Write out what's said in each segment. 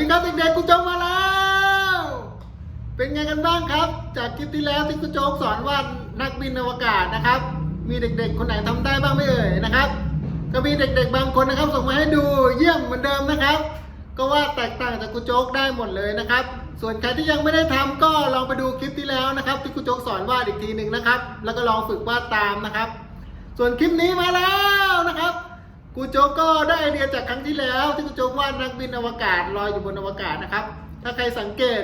ดีครับเด็กๆกูโจ๊กมาแล้ว เป็นไงกันบ้างครับ จากคลิปที่แล้วที่กูโจ๊กสอนว่านักบินอวกาศนะครับ มีเด็กๆ คนไหนทำได้บ้างไม่เอ่ยนะครับ ก็มีเด็กๆ บางคนนะครับ ส่งมาให้ดูเยี่ยมเหมือนเดิมนะครับ ก็ว่าแตกต่างจากกูโจ๊กได้หมดเลยนะครับ ส่วนใครที่ยังไม่ได้ทำก็ลองไปดูคลิปที่แล้วนะครับ ที่กูโจ๊กสอนวาดอีกทีหนึ่งนะครับ แล้วก็ลองฝึกวาดตามนะครับ ส่วนคลิปนี้มาแล้วนะครับ กูโจ๊กก็ได้ไอเดียจากครั้งที่แล้ว ที่กูโจ๊กวาดนักบินอวกาศลอยอยู่บนอวกาศนะครับ ถ้าใครสังเกต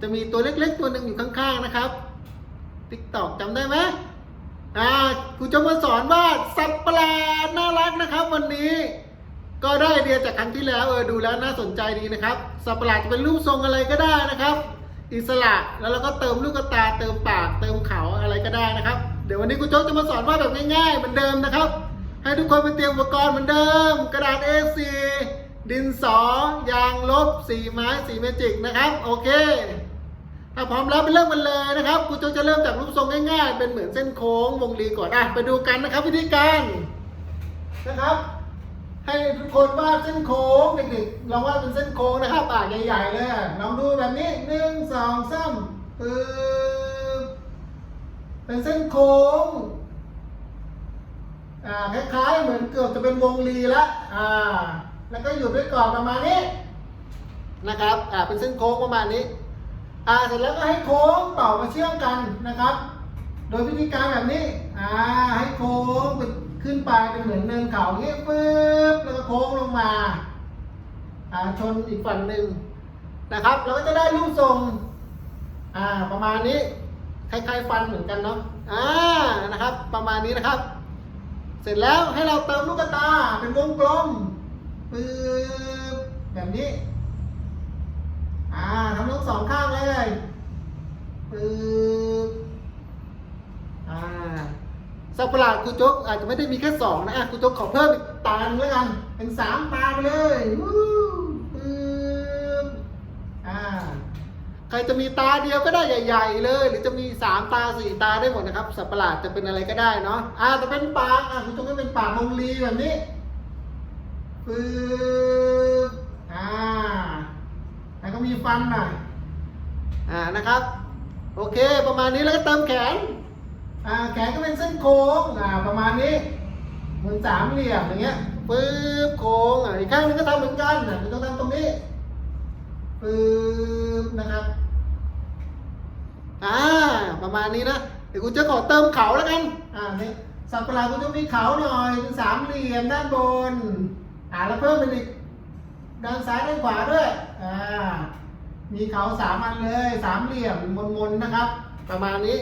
จะมีตัวเล็กๆ ตัวหนึ่งอยู่ข้างๆนะครับติ๊กตอกจำได้ไหมอ่ากูจมาสอนวาดสัตว์ประหลาดน่ารักนะครับ วันนี้ ก็ได้ไอเดียจากครั้งที่แล้วเออดูแล้วน่าสนใจดีนะครับสัตว์ประหลาดจะเป็นรูปทรงอะไรก็ได้นะครับ อิสระแล้วเราก็เติมลูกตาเติมปากเติมเขาอะไรก็ได้นะครับ เดี๋ยววันนี้กูโจ๊กจะมาสอนวาดแบบง่ายๆเหมือนเดิมนะครับ ให้ทุกคนไปเตรียมอุปกรณ์เหมือนเดิม กระดาษ A4 ดินสอยางลบสีไม้สีเมจิกนะครับ โอเค ถ้าพร้อมแล้วไปเริ่มกันเลยนะครับกูโจจะเริ่มจากรูปทรงง่ายๆ เป็นเหมือนเส้นโค้งวงรีก่อนอะไปดูกันนะครับวิธีการนะครับ ให้ทุกคนวาดเส้นโค้งเด็กๆลองวาดเป็นเส้นโค้งนะครับอะใหญ่ๆเลยลองดูแบบนี้หนึ่งสองสามปึ๊บเป็นเส้นโค้ง คล้ายๆเหมือนเกือบจะเป็นวงรีและอ่าแล้วก็หยุดไว้ก่อนประมาณนี้นะครับอ่าเป็นเส้นโค้งประมาณนี้อ่าเสร็จแล้วก็ให้โค้งต่อมาเชื่อมกันนะครับ โดยวิธีการแบบนี้อ่าให้โค้งไปขึ้นไปเป็นเหมือนเนินเขาอย่างนี้ปึ๊บแล้วก็โค้งลงมาอ่าชนอีกฝั่งหนึ่งนะครับเราก็จะได้รูปทรงอ่าประมาณนี้คล้ายๆฟันเหมือนกันเนาะอ่านะครับ ประมาณนี้นะครับ เสร็จแล้วให้เราเติมลูกตาเป็นวงกลมปึ๊บแบบนี้ อ่าทำทั้งสองข้างเลยปึ๊บอ่าสับประหลาดครูโจ๊กอาจจะไม่ได้มีแค่สองนะอะครูโจ๊กขอเพิ่มอีกตาหนึ่งแล้วกัน เป็นสามตาไปเลยวู้ปึ๊บอ่า ใครจะมีตาเดียวก็ได้ใหญ่ ๆ เลย หรือจะมีสามตาสี่ตาได้หมดนะครับสัตว์ประหลาดจะเป็นอะไรก็ได้เนาะอ่าจะเป็นปากอะคุณจงให้เป็นปากมงลีแบบนี้ปึ๊บอ่าแล้วก็มีฟันหน่อยอ่านะครับ โอเค ประมาณนี้แล้วก็เติมแขนอ่าแขนก็เป็นเส้นโค้งอ่าประมาณนี้เหมือนสามเหลี่ยมอย่างเงี้ยปึ๊บโค้งอะอีกข้างหนึงก็ทำเหมือนกันอะคุณต้องทำตรงนี้ปึ๊บนะครับ อ่าประมาณนี้นะเดี๋ยวกูจะขอเติมเขาแล้วกันอ่านี่สัตว์ปะหลาดกูจะมีเขาหน่อยเป็นสามเหลี่ยมด้านบนอ่าแล้วเพิ่มเป็นอีกด้านซ้ายด้านขวาด้วยอ่ามีเขาสามอันเลยสามเหลี่ยมมนๆนะครับ ประมาณนี้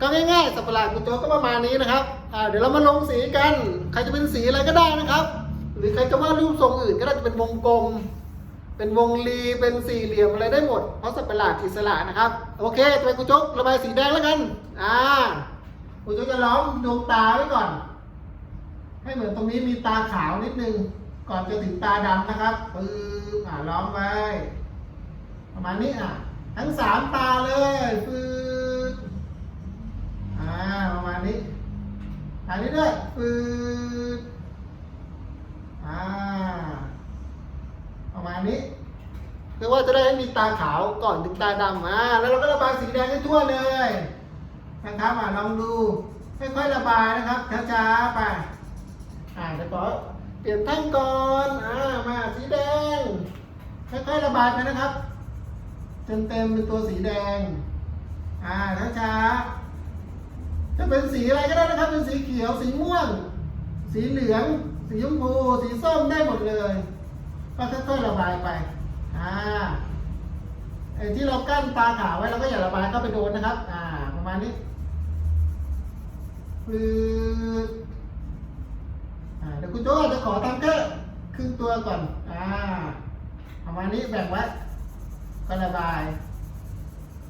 ก็ง่ายๆสัตว์ปะหลาดกูโจก็ประมาณนี้นะครับอ่าเดี๋ยวเรามาลงสีกัน ใครจะเป็นสีอะไรก็ได้นะครับ หรือใครจะวาดรูปทรงอื่นก็ได้จะเป็นวงกลม เป็นวงรีเป็นสี่เหลี่ยมอะไรได้หมด เพราะสัตว์ประหลาดอิสระนะครับ โอเคต่อไปกูจกระบายสีแดงแล้วกัน อ่ากูจกจะล้อมดวงตาไว้ก่อน ให้เหมือนตรงนี้มีตาขาวนิดนึง ก่อนจะถึงตาดำนะครับปึ๊บอ่าล้อมไว้ ประมาณนี้อะ ทั้งสามตาเลยปึ๊บอ่าประมาณนี้ถ่ายนี้ด้วยปึ๊บอ่าประมาณนี้ เพื่อว่าจะได้ให้มีตาขาวก่อนถึงตาดำอ่าแล้วเราก็ระบายสีแดงให้ทั่วเลยนะครับอ่าลองดูค่อยๆระบายนะครับช้าๆไปอ่าเดี๋ยวขอเปลี่ยนแท่งก่อนอ่ามาสีแดงค่อยๆระบายไปนะครับจนเต็มเป็นตัวสีแดงอ่าช้าๆจะเป็นสีอะไรก็ได้นะครับ เป็นสีเขียวสีม่วง สีเหลือง สีชมพู สีส้มได้หมดเลยก็ค่อยๆระบายไป อ่าไอ้ที่เรากั้นตาขาวไว้เราก็อย่าระบายเข้าไปโดนนะครับ อ่า ประมาณนี้ปืดอ่าเดี๋ยวคุณโจ้จะขอทำแค่ครึ่งตัวก่อน อ่า ประมาณนี้แบ่งไว้ก็ระบาย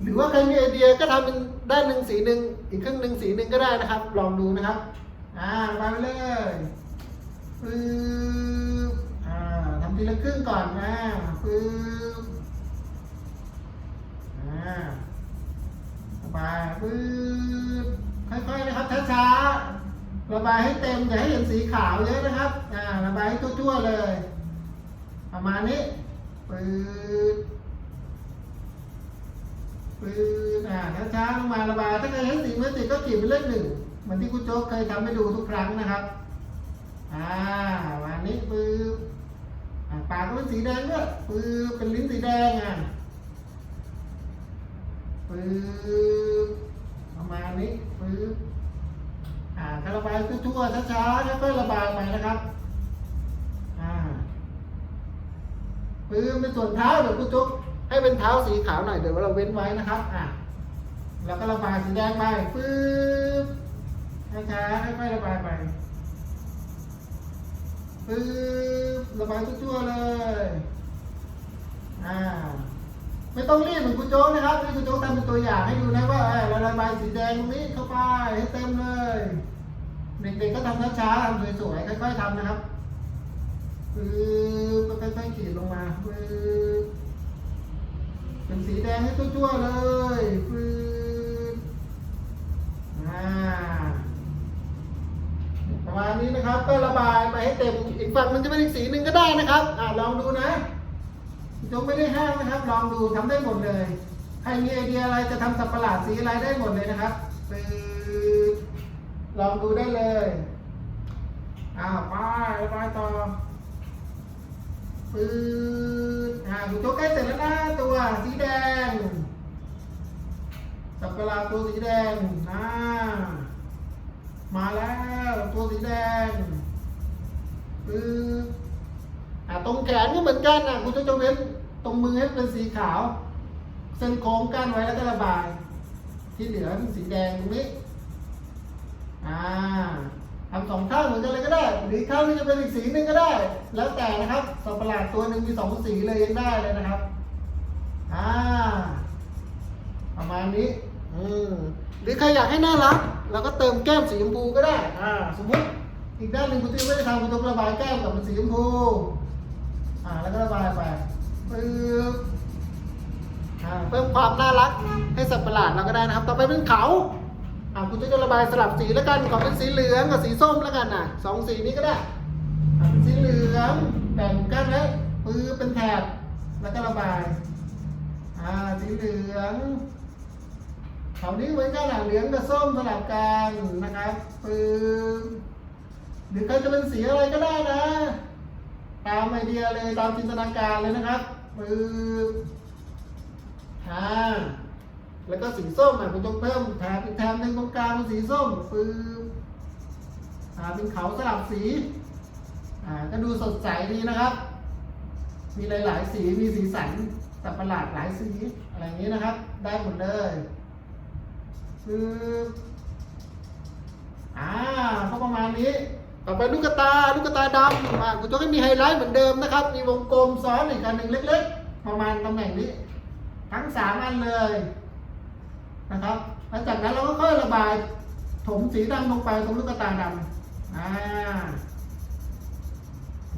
หรือว่าใครมีไอเดียก็ทำเป็นด้านหนึ่งสีหนึ่งอีกครึ่งหนึ่งสีหนึ่งก็ได้นะครับ ลองดูนะครับ อ่าระบายไปเลยปึ๊บอ่า ทีละครึ่งก่อนนะปึ๊บอ่าระบายปึ๊บค่อยๆนะครับช้าๆระบายให้เต็มอย่าให้เห็นสีขาวเยอะนะครับอ่าระบายให้ทั่วๆเลย ประมาณนี้ปืดปืดอ่าช้าๆลงมาระบายถ้าใครเห็นสีไม่ติดก็ขีดเป็นเลขหนึ่งเหมือนที่คุณโจ๊กเคยทำให้ดูทุกครั้งนะครับ อ่าวันนี้ปืด ปากก็เป็นสีแดงด้วยปืดเป็นลิ้นสีแดงอะปืดประมาณนี้ปืดอ่าถ้าระบายทั่วๆช้าๆค่อยๆระบายไปนะครับอ่าปืนเป็นส่วนเท้าเดี๋ยวคุณจุ๊กให้เป็นเท้าสีขาวหน่อยเดี๋ยวเราเว้นไว้นะครับอะแล้วก็ระบายสีแดงไปปื๊บช้าๆค่อยๆระบายไป ปื๊บระบายทั่วๆเลย อ่า ไม่ต้องรีบเหมือนคุณโจ๊กนะครับนี่คุณโจ๊กทำเป็นตัวอย่างให้ดูนะว่าเราระบายสีแดงตรงนี้เข้าไปให้เต็มเลย เด็กๆก็ทำช้าๆทำสวยๆค่อยๆทำนะครับปึ๊บก็ค่อยๆขีดลงมาปึ๊บเป็นสีแดงให้ทั่วๆเลยปึ๊บอ่าประมาณ นี้นะครับ ก็ระบายไปให้เต็ม อีกฝั่งมันจะเป็นอีกสีหนึ่งก็ได้นะครับอ่าลองดูนะยกไม่ได้ห้ามนะครับ ลองดูทำได้หมดเลย ใครมีไอเดียอะไรจะทำสับประหลาดสีอะไรได้หมดเลยนะครับปึ๊บลองดูได้เลยอ้าวไประบายต่อปืดอ่าคุณโจ๊กใกล้เสร็จแล้วนะตัวสีแดงสับกระลาตัวสีแดงอ่า มาแล้วตัวสีแดงปืดอ่าตรงแขนก็เหมือนกันอะคุณจ๊กจะเว้นตรงมือให้เป็นสีขาว เส้นโค้งกั้นไว้แล้วก็ระบาย ที่เหลือเป็นสีแดงตรงนี้อ่าทำสองข้างเหมือนกันเลยก็ได้ หรือข้างนึงจะเป็นอีกสีหนึ่งก็ได้ แล้วแต่นะครับสัตว์ประหลาดตัวหนึ่งมีสองสีเลยยังได้เลยนะครับอ่าประมาณนี้ อืมหรือใครอยากให้น่ารัก เราก็เติมแก้มสีชมพูก็ได้ อ่า สมมติอีกด้านหนึ่งคุณตุ้ยไม่ได้ทำคุณต้องระบายแก้มกับเป็นสีชมพู อ่า แล้วก็ระบายไปปึ๊บอ่า เพิ่มความน่ารักให้สัตว์ประหลาดเราก็ได้นะครับ ต่อไปเป็นเขา อ่า คุณจะระบายสลับสีแล้วกัน ขอเป็นสีเหลืองกับสีส้มแล้วกันนะสองสีนี้ก็ได้ อ่าเป็นสีเหลืองแบ่งกันแล้วปื้อเป็นแถบ แล้วก็ระบาย อ่า สีเหลือง แถวนี้เหมือนกันอะเหลืองกับส้มสลับกันนะครับปื้อหรือใครจะเป็นสีอะไรก็ได้นะ ตามไอเดียเลยตามจินตนาการเลยนะครับปื้ออ่าแล้วก็สีส้มอะคุณต้องเพิ่มแถบอีกแถบหนึ่งตรงกลางเป็นสีส้มปื๊บอ่าเป็นเขาสลับสีอ่าก็ดูสดใสดีนะครับ มีหลาย ๆ สีมีสีสันแต่ประหลาดหลายสีอะไรอย่างนี้นะครับ ได้หมดเลย ปื๊บอ่าก็ประมาณนี้ ต่อไปลูกตาลูกตาดำอ่าคุณต้องให้มีไฮไลท์เหมือนเดิมนะครับ มีวงกลมซ้อนอีกอันหนึ่งเล็ก ๆ ประมาณตำแหน่งนี้ ทั้งสามอันเลยนะครับหลังจากนั้นเราก็ค่อยระบายถมสีดำลงไปตรงลูกตาดำอ่า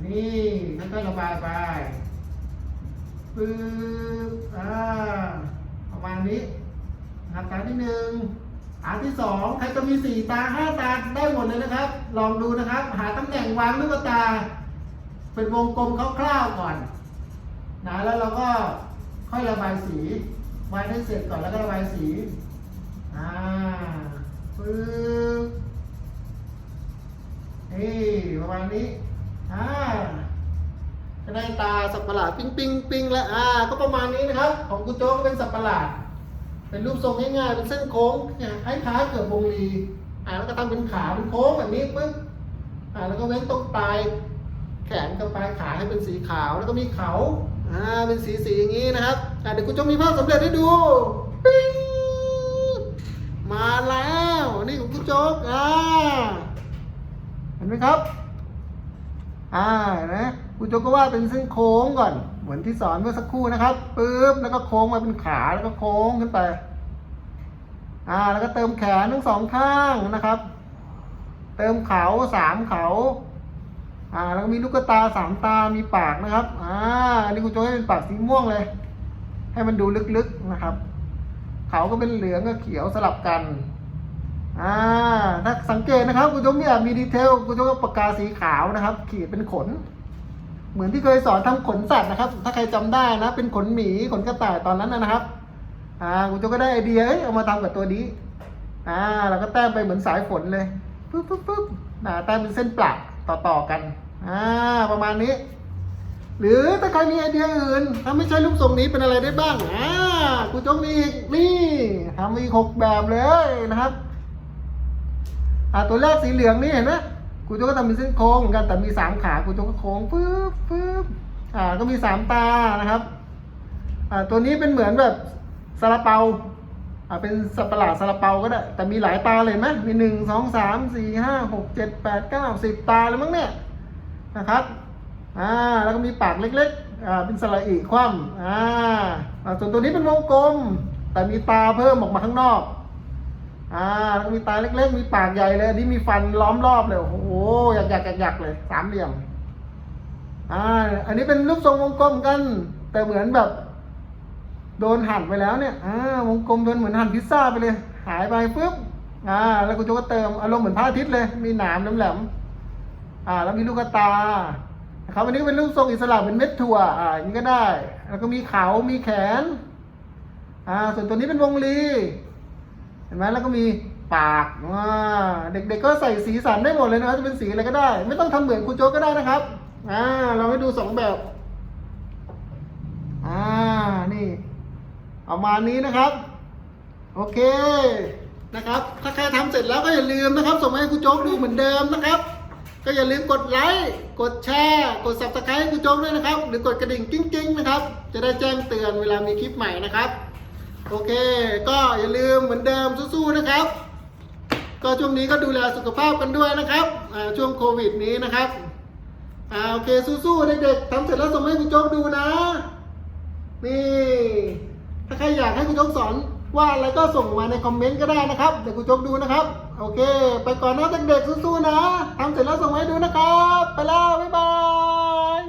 นี่ค่อยๆระบายไปปึ๊บอ่าประมาณนี้นะครับตาที่หนึ่ง อันที่สองใครจะมีสี่ตาห้าตาได้หมดเลยนะครับ ลองดูนะครับ หาตำแหน่งวางลูกตา เป็นวงกลมคร่าวๆก่อนนะแล้วเราก็ค่อยระบายสีวางให้เสร็จก่อนแล้วก็ระบายสีอ่าปึ๊บนี่ประมาณนี้อ่าก็ได้ตาสัตว์ประหลาดปิ้งปิ้งปิ้งแล้วอ่า ก็ประมาณนี้นะครับ ของคุณโจ๊กก็เป็นสัตว์ประหลาด เป็นรูปทรงง่ายๆ เป็นเส้นโค้งคล้ายๆเกือบวงรีอ่าแล้วก็ทำเป็นขาเป็นโค้งแบบนี้ปึ๊บอ่าแล้วก็เว้นตรงปลายแขนกับปลายขาให้เป็นสีขาวแล้วก็มีเขาอ่าเป็นสีสีอย่างนี้นะครับอ่าเดี๋ยวคุณโจ๊กมีภาพสำเร็จให้ดูปิ้งมาแล้วนี่ของคุณโจ๊กอ่าเห็นไหมครับอ่านะคุณโจ๊กก็วาดเป็นเส้นโค้งก่อนเหมือนที่สอนเมื่อสักครู่นะครับปึ๊บแล้วก็โค้งมาเป็นขาแล้วก็โค้งขึ้นไป อ่า แล้วก็เติมแขนทั้งสองข้างนะครับ เติมเขาสามเขา อ่า แล้วก็มีลูกตาสามตามีปากนะครับ อ่าอันนี้คุณโจกให้เป็นปากสีม่วงเลย ให้มันดูลึกๆนะครับ เขาก็เป็นเหลืองกับเขียวสลับกันอ่าถ้าสังเกตนะครับคุณโจมเนี่ยมีดีเทลคุณโจมก็ปากกาสีขาวนะครับ ขีดเป็นขน เหมือนที่เคยสอนทำขนสัตว์นะครับ ถ้าใครจำได้นะ เป็นขนหมีขนกระต่ายตอนนั้นนะครับ อ่าคุณโจก็ได้ไอเดียเอ้ยเอามาทำกับตัวนี้ อ่าเราก็แต้มไปเหมือนสายฝนเลยปุ๊บปุ๊บปุ๊บอ่าแต้มเป็นเส้นปลักต่อต่อๆกัน อ่า ประมาณนี้ หรือถ้าใครมีไอเดียอื่นถ้าไม่ใช่รูปทรงนี้เป็นอะไรได้บ้าง อ่าคุณโจมีอีกนี่ทำอีกหกแบบเลยนะครับ อ่าตัวแรกสีเหลืองนี่เห็นไหม กูโจก็ทำเป็นเส้นโค้งเหมือนกันแต่มีสามขากูโจก็โค้งปึ๊บปึ๊บอ่าก็มีสามตานะครับอ่าตัวนี้เป็นเหมือนแบบซาลาเปาอ่าเป็นสัตว์ประหลาดซาลาเปาก็ได้ แต่มีหลายตาเลยไหมมีหนึ่งสองสามสี่ห้าหกเจ็ดแปดเก้าสิบตาเลยมั้งเนี่ยนะครับอ่าแล้วก็มีปากเล็กๆอ่าเป็นสระอีคว่ำอ่าส่วนตัวนี้เป็นวงกลม แต่มีตาเพิ่มออกมาข้างนอก อ่าแล้วมีตาเล็กๆ มีปากใหญ่เลยอันนี้มีฟันล้อมรอบเลย โอ้โหหยักหยักหยักเลย สามเหลี่ยม อ่า อันนี้เป็นรูปทรงวงกลมกัน แต่เหมือนแบบ โดนหั่นไปแล้วเนี่ย อ่าวงกลมโดนเหมือนหั่นพิซซ่าไปเลย หายไปปุ๊บ อ่า แล้วคุณโจก็เติมอารมณ์เหมือนพระอาทิตย์เลย มีหนามแหลมๆ อ่า แล้วมีลูกตานะครับอันนี้ก็เป็นรูปทรงอิสระเป็นเม็ดถั่ว อ่าอย่างนี้ก็ได้ แล้วก็มีเขา มีแขน อ่า ส่วนตัวนี้เป็นวงลี ห็นไหมแล้วก็มีปากว้าเด็กๆก็ใส่สีสันได้หมดเลยนะครับจะเป็นสีอะไรก็ได้ ไม่ต้องทำเหมือนครูโจ๊กก็ได้นะครับอ่าเราให้ดูสองแบบอ่านี่ประมาณนี้นะครับ โอเคนะครับ ถ้าใครทำเสร็จแล้วก็อย่าลืมนะครับ ส่งมาให้ครูโจ๊กดูเหมือนเดิมนะครับ ก็อย่าลืมกดไลค์กดแชร์กด subscribe ให้ครูโจ๊กด้วยนะครับ หรือกดกระดิ่งกิ้งๆนะครับ จะได้แจ้งเตือนเวลามีคลิปใหม่นะครับ โอเค ก็อย่าลืมเหมือนเดิมสู้ๆนะครับ ก็ช่วงนี้ก็ดูแลสุขภาพกันด้วยนะครับช่วงโควิดนี้นะครับอ่าโอเคสู้ๆเด็กๆทำเสร็จแล้วส่งมาให้คุณโจ๊กดูนะนี่ถ้าใครอยากให้คุณโจ๊กสอนว่าอะไรก็ส่งมาในคอมเมนต์ก็ได้นะครับเดี๋ยวคุณโจ๊กดูนะครับโอเค ไปก่อนนะเด็กๆสู้ๆนะทำเสร็จแล้วส่งมาให้ดูนะครับ ไปแล้วบ๊ายบาย